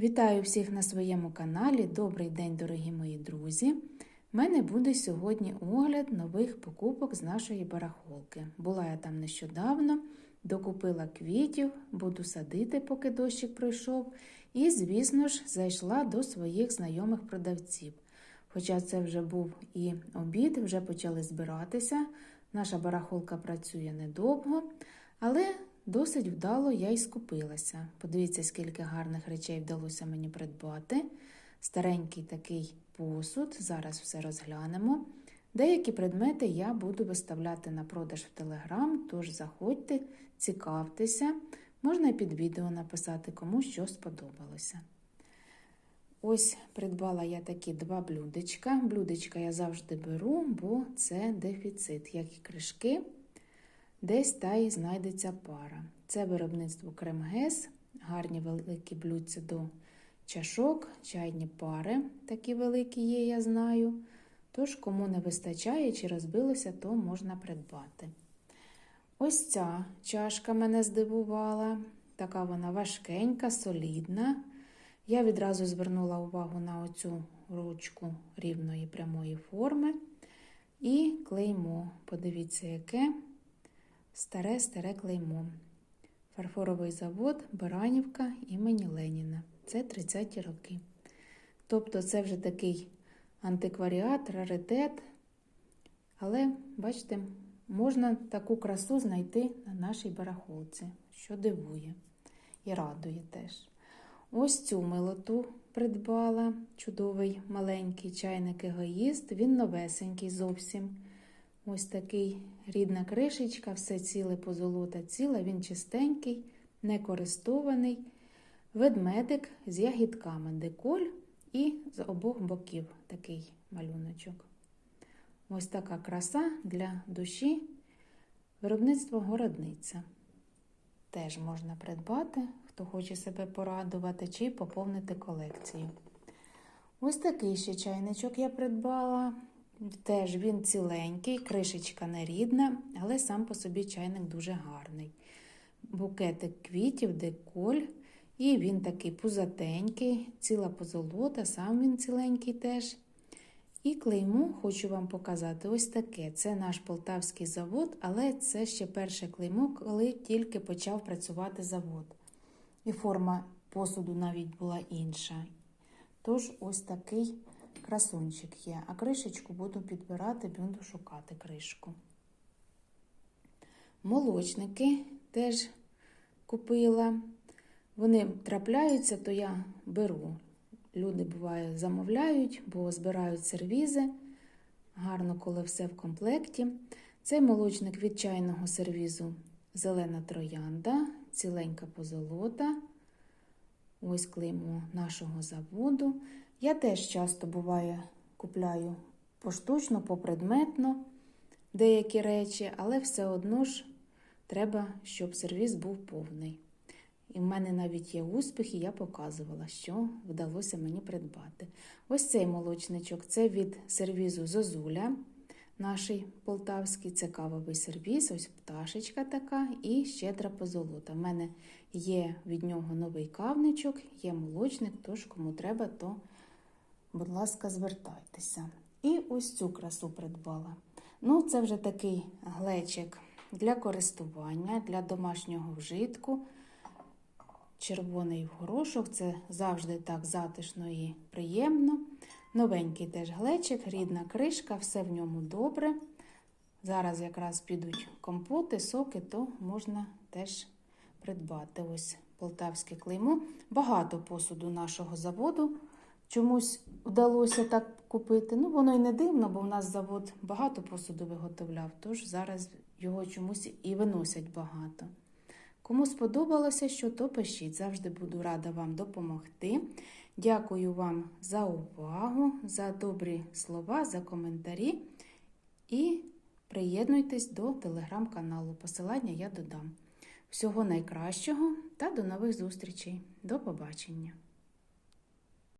Вітаю всіх на своєму каналі. Добрий день, дорогі мої друзі. У мене буде сьогодні огляд нових покупок з нашої барахолки. Була я там нещодавно, докупила квітів, буду садити, поки дощик пройшов. І, звісно ж, зайшла до своїх знайомих продавців. Хоча це вже був і обід, вже почали збиратися. Наша барахолка працює недовго, але досить вдало я й скупилася. Подивіться, скільки гарних речей вдалося мені придбати. Старенький такий посуд, зараз все розглянемо. Деякі предмети я буду виставляти на продаж в Телеграм, тож заходьте, цікавтеся, можна і під відео написати, кому що сподобалося. Ось придбала я такі два блюдечка. Блюдечка я завжди беру, бо це дефіцит, як і кришки. Десь та й знайдеться пара. Це виробництво Кремгес, гарні великі блюдця до чашок, чайні пари, такі великі є, я знаю. Тож, кому не вистачає чи розбилося, то можна придбати. Ось ця чашка мене здивувала. Така вона важкенька, солідна. Я відразу звернула увагу на оцю ручку рівної прямої форми. І клеймо. Подивіться, яке старе-старе клеймо. Фарфоровий завод Баранівка імені Леніна. Це 30-ті роки. Тобто, це вже такий антикваріат, раритет. Але, бачите, можна таку красу знайти на нашій барахолці, що дивує і радує теж. Ось цю милоту придбала чудовий маленький чайник егоїст. Він новесенький зовсім. Ось такий рідна кришечка, все ціле позолота ціла, він чистенький, не користований. Ведмедик з ягідками, деколь і з обох боків такий малюночок. Ось така краса для душі. Виробництво городниця. Теж можна придбати, хто хоче себе порадувати чи поповнити колекцію. Ось такий ще чайничок я придбала. Теж він ціленький, кришечка нерідна, але сам по собі чайник дуже гарний. Букетик квітів, деколь, і він такий пузатенький, ціла позолота, сам він ціленький теж. І клеймо хочу вам показати ось таке. Це наш полтавський завод, але це ще перше клеймо, коли тільки почав працювати завод. І форма посуду навіть була інша. Тож, ось такий красунчик є. А кришечку буду підбирати, буду шукати кришку. Молочники теж купила. Вони трапляються, то я беру. Люди, буває, замовляють, бо збирають сервізи. Гарно, коли все в комплекті. Цей молочник від чайного сервізу зелена троянда, ціленька позолота. Ось клеймо нашого заводу. Я теж часто буває купляю поштучно, попредметно деякі речі, але все одно ж треба, щоб сервіс був повний. І в мене навіть є успіхи, я показувала, що вдалося мені придбати. Ось цей молочничок це від сервізу Зозуля, наш полтавський, це кавовий сервіз, ось пташечка така і щедра позолота. У мене є від нього новий кавничок, є молочник, тож кому треба, то, будь ласка, звертайтеся. І ось цю красу придбала. Ну, це вже такий глечик для користування, для домашнього вжитку. Червоний горошок це завжди так затишно і приємно. Новенький теж глечик, рідна кришка, все в ньому добре. Зараз якраз підуть компоти, соки, то можна теж придбати. Ось полтавське клеймо. Багато посуду нашого заводу. Чомусь вдалося так купити. Ну, воно й не дивно, бо в нас завод багато посуду виготовляв, тож зараз його чомусь і виносять багато. Кому сподобалося, що то пишіть. Завжди буду рада вам допомогти. Дякую вам за увагу, за добрі слова, за коментарі. І приєднуйтесь до телеграм-каналу. Посилання я додам. Всього найкращого та до нових зустрічей. До побачення!